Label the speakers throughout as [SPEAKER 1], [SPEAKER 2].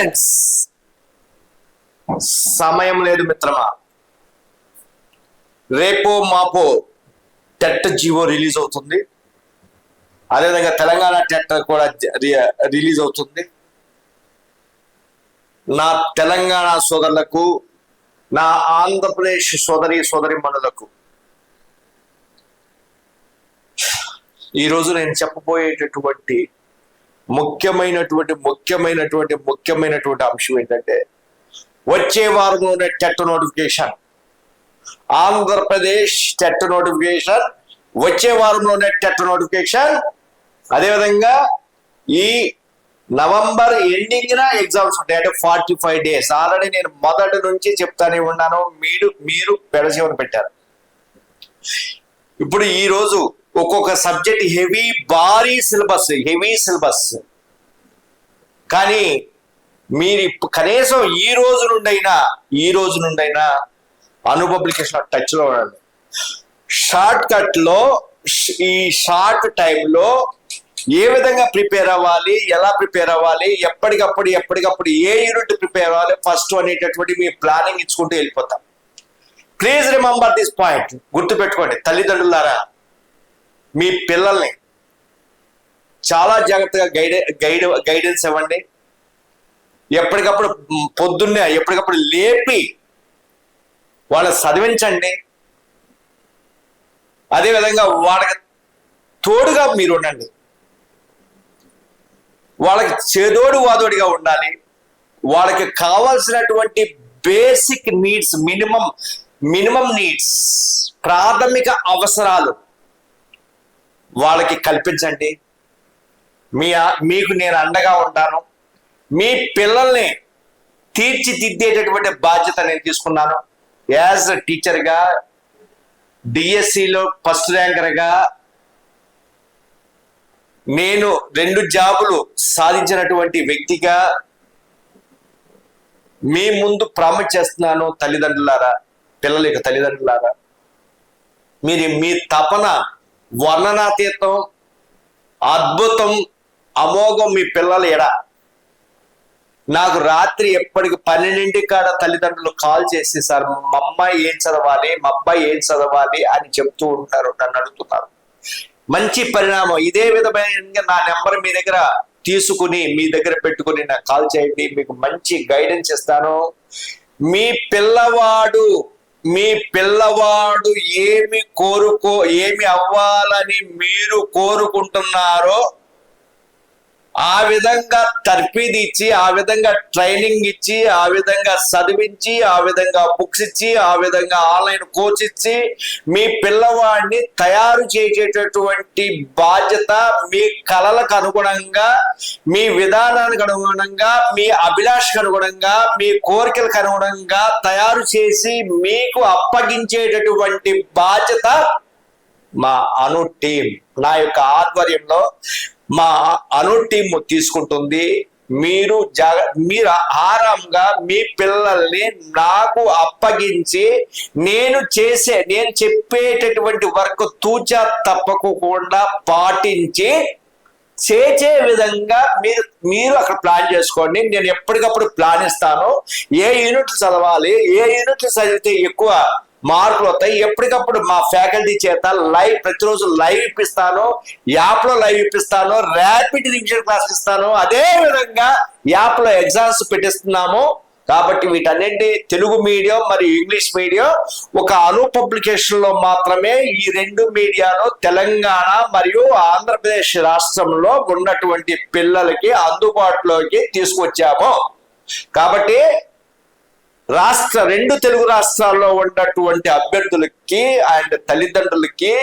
[SPEAKER 1] Friends సమయం లేదు మిత్రమా. రేపో మాపో టెట్ జీవో రిలీజ్ అవుతుంది. అదేవిధంగా తెలంగాణ టెట్ కూడా రి- రిలీజ్ అవుతుంది. నా తెలంగాణ సోదరులకు నా ఆంధ్రప్రదేశ్ సోదరి సోదరి మనులకు ఈరోజు నేను చెప్పబోయేటటువంటి ముఖ్యమైనటువంటి ముఖ్యమైనటువంటి ముఖ్యమైనటువంటి అంశం ఏంటంటే వచ్చే వారంలోనే TET notification. Andhra Pradesh TET notification వచ్చే వారంలోనే టెట్ నోటిఫికేషన్. అదేవిధంగా ఈ నవంబర్ ఎండింగ్ ఎగ్జామ్స్ ఉంటాయి. అంటే ఫార్టీ ఫైవ్ డేస్. ఆల్రెడీ నేను మొదటి నుంచి చెప్తానే ఉన్నాను. మీరు మీరు పెడసేవని పెట్టారు. ఇప్పుడు ఈ రోజు ఒక్కొక్క సబ్జెక్ట్ హెవీ భారీ సిలబస్ హెవీ సిలబస్. కానీ మీరు కనీసం ఈ రోజు నుండైనా ఈ రోజు నుండైనా అను పబ్లికేషన్ టచ్లో ఉండండి. షార్ట్ కట్లో ఈ షార్ట్ టైంలో ఏ విధంగా ప్రిపేర్ అవ్వాలి ఎలా ప్రిపేర్ అవ్వాలి ఎప్పటికప్పుడు ఎప్పటికప్పుడు ఏ యూనిట్ ప్రిపేర్ అవ్వాలి ఫస్ట్ అనేటటువంటి మీ ప్లానింగ్ ఇచ్చుకుంటూ వెళ్ళిపోతాం. Please remember this point. గుర్తుపెట్టుకోండి తల్లిదండ్రులారా. మీ పిల్లల్ని చాలా జాగ్రత్తగా గైడ్ గైడ్ గైడెన్స్ ఇవ్వండి. ఎప్పటికప్పుడు పొద్దున్నే ఎప్పటికప్పుడు లేపి వాళ్ళని చదివించండి. అదేవిధంగా వాళ్ళకి తోడుగా మీరు ఉండండి. వాళ్ళకి చేదోడు వాదోడిగా ఉండాలి. వాళ్ళకి కావాల్సినటువంటి basic needs minimum minimum needs ప్రాథమిక అవసరాలు వాళ్ళకి కల్పించండి. మీ మీకు నేను అండగా ఉంటాను. మీ పిల్లల్ని తీర్చిదిద్దేటటువంటి బాధ్యత నేను తీసుకున్నాను. యాజ్ టీచర్గా డిఎస్సిలో ఫస్ట్ ర్యాంకర్గా నేను రెండు జాబులు సాధించినటువంటి వ్యక్తిగా మీ ముందు ప్రామిస్ చేస్తున్నాను తల్లిదండ్రులారా పిల్లల యొక్క తల్లిదండ్రులారా. మీరు మీ తపన వర్ణనాతీతం అద్భుతం అమోఘం మీ పిల్లల ఎడ? నాకు రాత్రి ఎప్పటికి పన్నెండింటి కాడ తల్లిదండ్రులు కాల్ చేసి సార్ మా అమ్మాయి ఏం చదవాలి? మా అబ్బాయి ఏం చదవాలి? అని చెప్తూ ఉంటారు నన్ను అడుగుతున్నారు. మంచి పరిణామం. ఇదే విధమైన నా నెంబర్ మీ దగ్గర తీసుకుని మీ దగ్గర పెట్టుకుని నాకు కాల్ చేయండి. మీకు మంచి గైడెన్స్ ఇస్తాను. మీ పిల్లవాడు మీ పిల్లవాడు ఏమి కోరుకో ఏమి అవ్వాలని మీరు కోరుకుంటున్నారో ఆ విధంగా తర్ఫీదు ఇచ్చి ఆ విధంగా ట్రైనింగ్ ఇచ్చి ఆ విధంగా చదివించి ఆ విధంగా బుక్స్ ఇచ్చి ఆ విధంగా ఆన్లైన్ కోచ్ ఇచ్చి మీ పిల్లవాడిని తయారు చేసేటటువంటి బాధ్యత మీ కళలకు అనుగుణంగా మీ విధానానికి అనుగుణంగా మీ అభిలాషకు అనుగుణంగా మీ కోరికలకు అనుగుణంగా తయారు చేసి మీకు అప్పగించేటటువంటి బాధ్యత మా అను టీం నా యొక్క ఆధ్వర్యంలో మా అను టీం తీసుకుంటుంది. మీరు జాగ మీరు ఆరాంగా మీ పిల్లల్ని నాకు అప్పగించి నేను చేసే నేను చెప్పేటటువంటి వర్క్ తూచా తప్పకుండా పాటించి చేసే విధంగా మీరు మీరు అక్కడ ప్లాన్ చేసుకోండి. నేను ఎప్పటికప్పుడు ప్లాన్ ఇస్తాను. ఏ యూనిట్లు చదవాలి ఏ యూనిట్లు చదివితే ఎక్కువ మార్కులు వస్తాయి. ఎప్పటికప్పుడు మా ఫ్యాకల్టీ చేత లైవ్ ప్రతిరోజు లైవ్ ఇప్పిస్తాను యాప్లో లైవ్ ఇప్పిస్తాను ర్యాపిడ్ రివిజన్ క్లాస్ ఇస్తాను. అదే విధంగా యాప్లో ఎగ్జామ్స్ పెట్టిస్తున్నాము. కాబట్టి వీటన్నింటి తెలుగు మీడియం మరియు ఇంగ్లీష్ మీడియం ఒక అను పబ్లికేషన్లో మాత్రమే ఈ రెండు మీడియాను తెలంగాణ మరియు ఆంధ్రప్రదేశ్ రాష్ట్రంలో ఉన్నటువంటి పిల్లలకి అందుబాటులోకి తీసుకొచ్చాము. కాబట్టి రాష్ట్ర రెండు తెలుగు రాష్ట్రాల్లో ఉన్నటువంటి అభ్యర్థులకి అండ్ తల్లిదండ్రులకి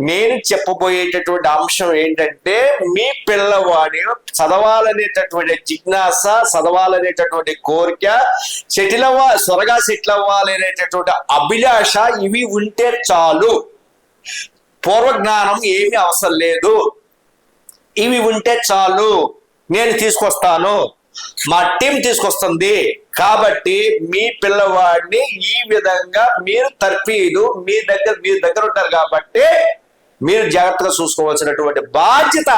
[SPEAKER 1] నేను చెప్పబోయేటటువంటి అంశం ఏంటంటే మీ పిల్లవాడి చదవాలనేటటువంటి జిజ్ఞాస చదవాలనేటటువంటి కోరిక సెటిల్ అవ్వ త్వరగా సెటిల్ అవ్వాలనేటటువంటి అభిలాష ఇవి ఉంటే చాలు. పూర్వజ్ఞానం ఏమీ అవసరం లేదు. ఇవి ఉంటే చాలు. నేను తీసుకొస్తాను. మా టీం తీసుకొస్తుంది కాబట్టి మీ పిల్లవాడిని ఈ విధంగా మీరు తర్ఫీదు మీ దగ్గర మీ దగ్గర ఉంటారు కాబట్టి మీరు జాగ్రత్తగా చూసుకోవాల్సినటువంటి బాధ్యత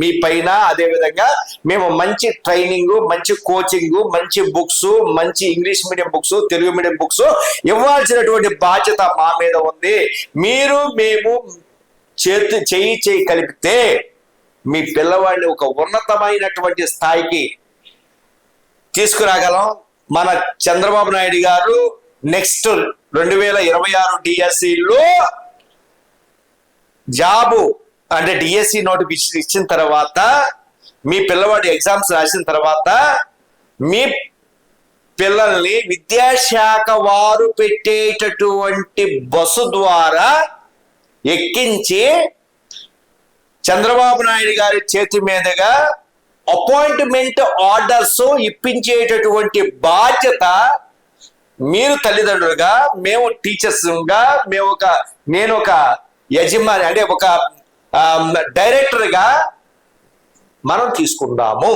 [SPEAKER 1] మీ పైన. అదే విధంగా మేము మంచి ట్రైనింగ్ మంచి కోచింగ్ మంచి బుక్స్ మంచి English medium books Telugu medium books ఇవ్వాల్సినటువంటి బాధ్యత మా మీద ఉంది. మీరు మేము చేతి చేయి చేయి కలిపితే మీ పిల్లవాడిని ఒక ఉన్నతమైనటువంటి స్థాయికి తీసుకురాగలం. మన చంద్రబాబు నాయుడు గారు నెక్స్ట్ రెండు వేల ఇరవై ఆరు డిఎస్సిలో జాబు అంటే డిఎస్సి నోటిఫికేషన్ ఇచ్చిన తర్వాత మీ పిల్లవాడి ఎగ్జామ్స్ రాసిన తర్వాత మీ పిల్లల్ని విద్యాశాఖ వారు పెట్టేటటువంటి బస్సు ద్వారా ఎక్కించి చంద్రబాబు నాయుడు గారి చేతి మీదుగా అపాయింట్మెంట్ ఆర్డర్స్ ఇప్పించేటటువంటి బాధ్యత మీరు తల్లిదండ్రులుగా మేము టీచర్స్గా మేము ఒక నేను ఒక యజమాని అంటే ఒక డైరెక్టర్గా మనం తీసుకుందాము.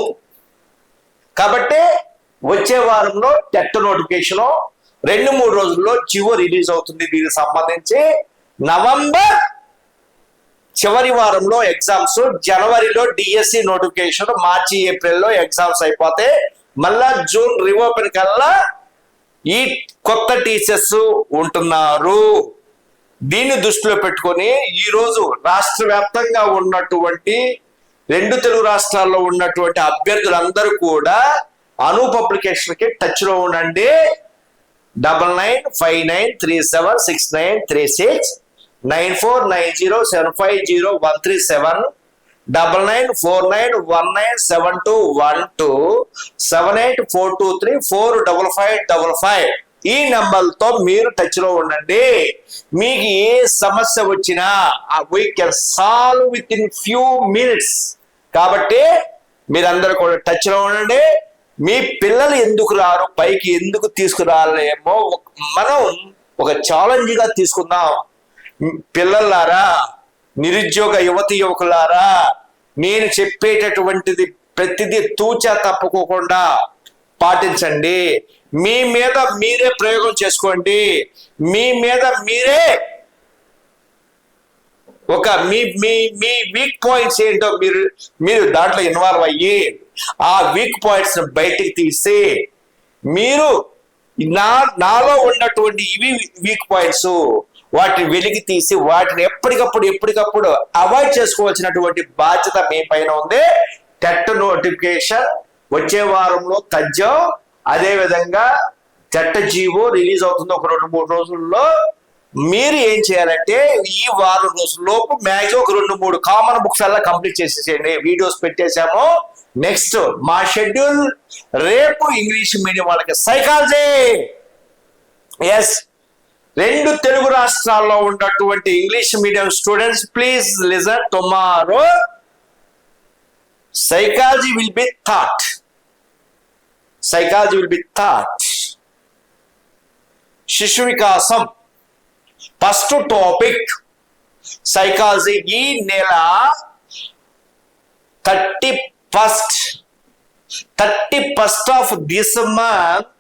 [SPEAKER 1] కాబట్టి వచ్చే వారంలో టెట్ నోటిఫికేషన్ రెండు మూడు రోజుల్లో జివో రిలీజ్ అవుతుంది. దీనికి సంబంధించి నవంబర్ చివరి వారంలో ఎగ్జామ్స్ జనవరిలో డిఎస్సి నోటిఫికేషన్ మార్చి ఏప్రిల్లో ఎగ్జామ్స్ అయిపోతే మళ్ళా జూన్ రివోపెన్ కల్లా ఈ కొత్త టీచర్స్ ఉంటున్నారు. దీన్ని దృష్టిలో పెట్టుకొని ఈరోజు రాష్ట్ర వ్యాప్తంగా ఉన్నటువంటి రెండు తెలుగు రాష్ట్రాల్లో ఉన్నటువంటి అభ్యర్థులందరూ కూడా అను పబ్లికేషన్కి టచ్లో ఉండండి. Double nine five nine three seven six nine three six nine four nine zero seven five zero one three seven double nine four nine one nine seven two one two seven eight four two three four double five double five. ఈ నెంబర్తో మీరు టచ్లో ఉండండి. మీకు ఏ సమస్య వచ్చినా we can solve with in few minutes కాబట్టి మీరందరూ కూడా టచ్లో ఉండండి. మీ పిల్లలు ఎందుకు రారు పైకి ఎందుకు తీసుకురాలేమో మనం ఒక ఛాలెంజ్గా తీసుకుందాం. పిల్లలారా నిరుద్యోగ యువతి యువకులారా నేను చెప్పేటటువంటిది ప్రతిదీ తూచా తప్పుకోకుండా పాటించండి. మీ మీద మీరే ప్రయోగం చేసుకోండి. మీ మీద మీరే ఒక మీ మీ మీ వీక్ పాయింట్స్ ఏంటో మీరు మీరు దాంట్లో ఇన్వాల్వ్ అయ్యి ఆ వీక్ పాయింట్స్ బయటికి తీసి మీరు నా నాలో ఉన్నటువంటి ఇవి వీక్ పాయింట్స్ వాటిని వెలికి తీసి వాటిని ఎప్పటికప్పుడు ఎప్పటికప్పుడు అవాయిడ్ చేసుకోవాల్సినటువంటి బాధ్యత మీ పైన ఉంది. టెట్ నోటిఫికేషన్ వచ్చే వారంలో తజ్జం అదే విధంగా చట్ట జీవో రిలీజ్ అవుతుంది ఒక రెండు మూడు రోజుల్లో. మీరు ఏం చేయాలంటే ఈ వారం రోజుల్లోపు మ్యాక్సిమం ఒక రెండు మూడు కామన్ బుక్స్ అలా కంప్లీట్ చేసేసేయండి. వీడియోస్ పెట్టేశాము. నెక్స్ట్ మా షెడ్యూల్ రేపు ఇంగ్లీష్ మీడియం వాళ్ళకి సైకాలజీ ఎస్ రెండు తెలుగు రాష్ట్రాల్లో ఉన్నటువంటి English medium students please listen tomorrow psychology will be taught psychology will be taught శిశు వికాసం ఫస్ట్ టాపిక్ సైకాలజీ ఈ నెల thirty first thirty first of this month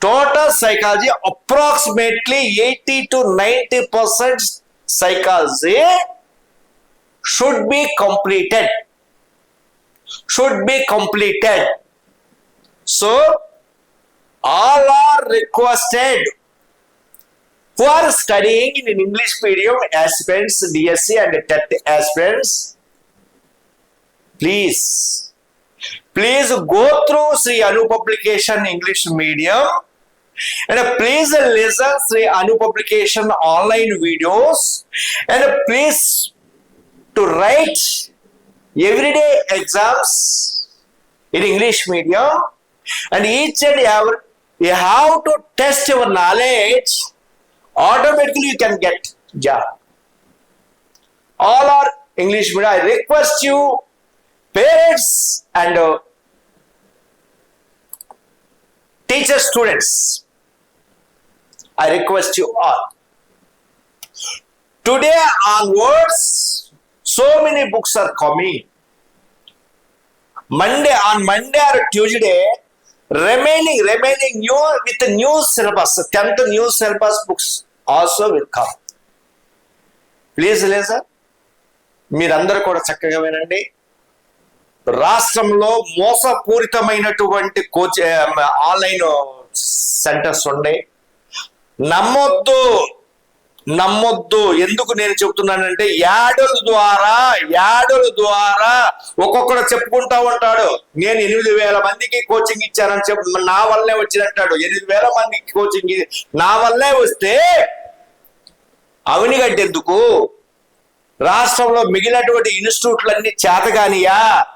[SPEAKER 1] total psychology approximately 80 to 90 percent psychology should be completed. Should be completed. So all are requested who are studying in an english medium aspirants dsc and tet aspirants please please go through sri anu publication english medium and uh, please uh, listen Sri Anu Publication online videos. And uh, please to write everyday exams in English medium. And each and every you have to test your knowledge. Automatically you can get job. All are english medium i request you parents and uh, teacher students I request you all today onwards so many books are coming Monday on Monday or Tuesday remaining remaining new with new new tenth tenth new books also with come please లే sir మీరందరూ కూడా చక్కగా వినండి రాష్ట్రంలో మోసపూరితమైనటువంటి coach online centres ఉండే నమ్మొద్దు నమ్మొద్దు. ఎందుకు నేను చెప్తున్నానంటే యాడల ద్వారా యాడల ద్వారా ఒక్కొక్కడు చెప్పుకుంటా ఉంటాడు. నేను ఎనిమిది వేల మందికి కోచింగ్ ఇచ్చానని చెప్పి నా వల్లే వచ్చిందంటాడు ఎనిమిది వేల మందికి కోచింగ్ నా వల్లే వస్తే అవినిగడ్డి ఎందుకు రాష్ట్రంలో మిగిలినటువంటి ఇన్స్టిట్యూట్లన్నీ చేతగానియా?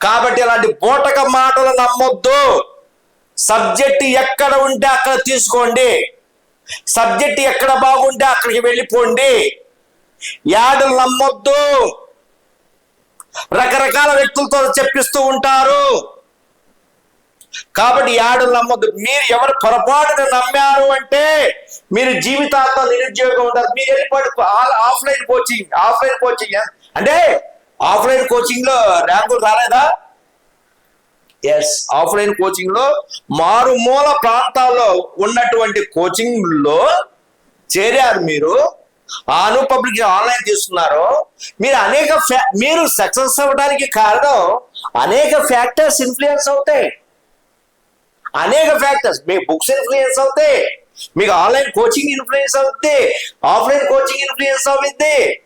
[SPEAKER 1] కాబట్టి అలాంటి బోటక మాటలు నమ్మొద్దు. సబ్జెక్ట్ ఎక్కడ ఉంటే అక్కడ తీసుకోండి. సబ్జెక్ట్ ఎక్కడ బాగుంటే అక్కడికి వెళ్ళిపోండి. యాడలు నమ్మొద్దు. రకరకాల వ్యక్తులతో చెప్పిస్తూ ఉంటారు. కాబట్టి యాడలు నమ్మొద్దు. మీరు ఎవరు పొరపాటును నమ్మారు అంటే మీరు జీవితాంతం నిరుద్యోగం ఉంటారు. మీరు వెళ్ళిపోయి ఆఫ్లైన్ కోచింగ్ ఆఫ్లైన్ కోచింగ్. అంటే ఆఫ్లైన్ కోచింగ్లో ర్యాంకులు రాలేదా? ఎస్ ఆఫ్లైన్ కోచింగ్లో మారుమూల ప్రాంతాల్లో ఉన్నటువంటి కోచింగ్లో చేరారు మీరు. ఆను పబ్లిక్ ఆన్లైన్ చేస్తున్నారు. మీరు అనేక ఫ్యా- మీరు సక్సెస్ అవ్వడానికి కారణం అనేక ఫ్యాక్టర్స్ ఇన్ఫ్లుయెన్స్ అవుతాయి. అనేక ఫ్యాక్టర్స్ మీ బుక్స్ ఇన్ఫ్లుయెన్స్ అవుతాయి. మీకు ఆన్లైన్ కోచింగ్ ఇన్ఫ్లుయెన్స్ అవుతుంది. ఆఫ్లైన్ కోచింగ్ ఇన్ఫ్లుయెన్స్ అవుతుంది.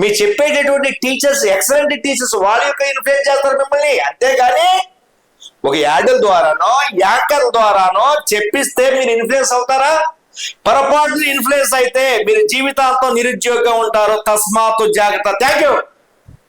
[SPEAKER 1] మీరు చెప్పేటటువంటి టీచర్స్ ఎక్సలెంట్ టీచర్స్ వాళ్ళ యొక్క ఇన్ఫ్లుయెన్స్ చేస్తారు మిమ్మల్ని. అంతేగాని ఒక యాడల్ ద్వారానో యాంకర్ ద్వారానో చెప్పిస్తే మీరు ఇన్ఫ్లుయెన్స్ అవుతారా? పొరపాటున ఇన్ఫ్లుయెన్స్ అయితే మీరు జీవితాంతం నిరుద్యోగంగా ఉంటారు. తస్మాత్ జాగ్రత్త. Thank you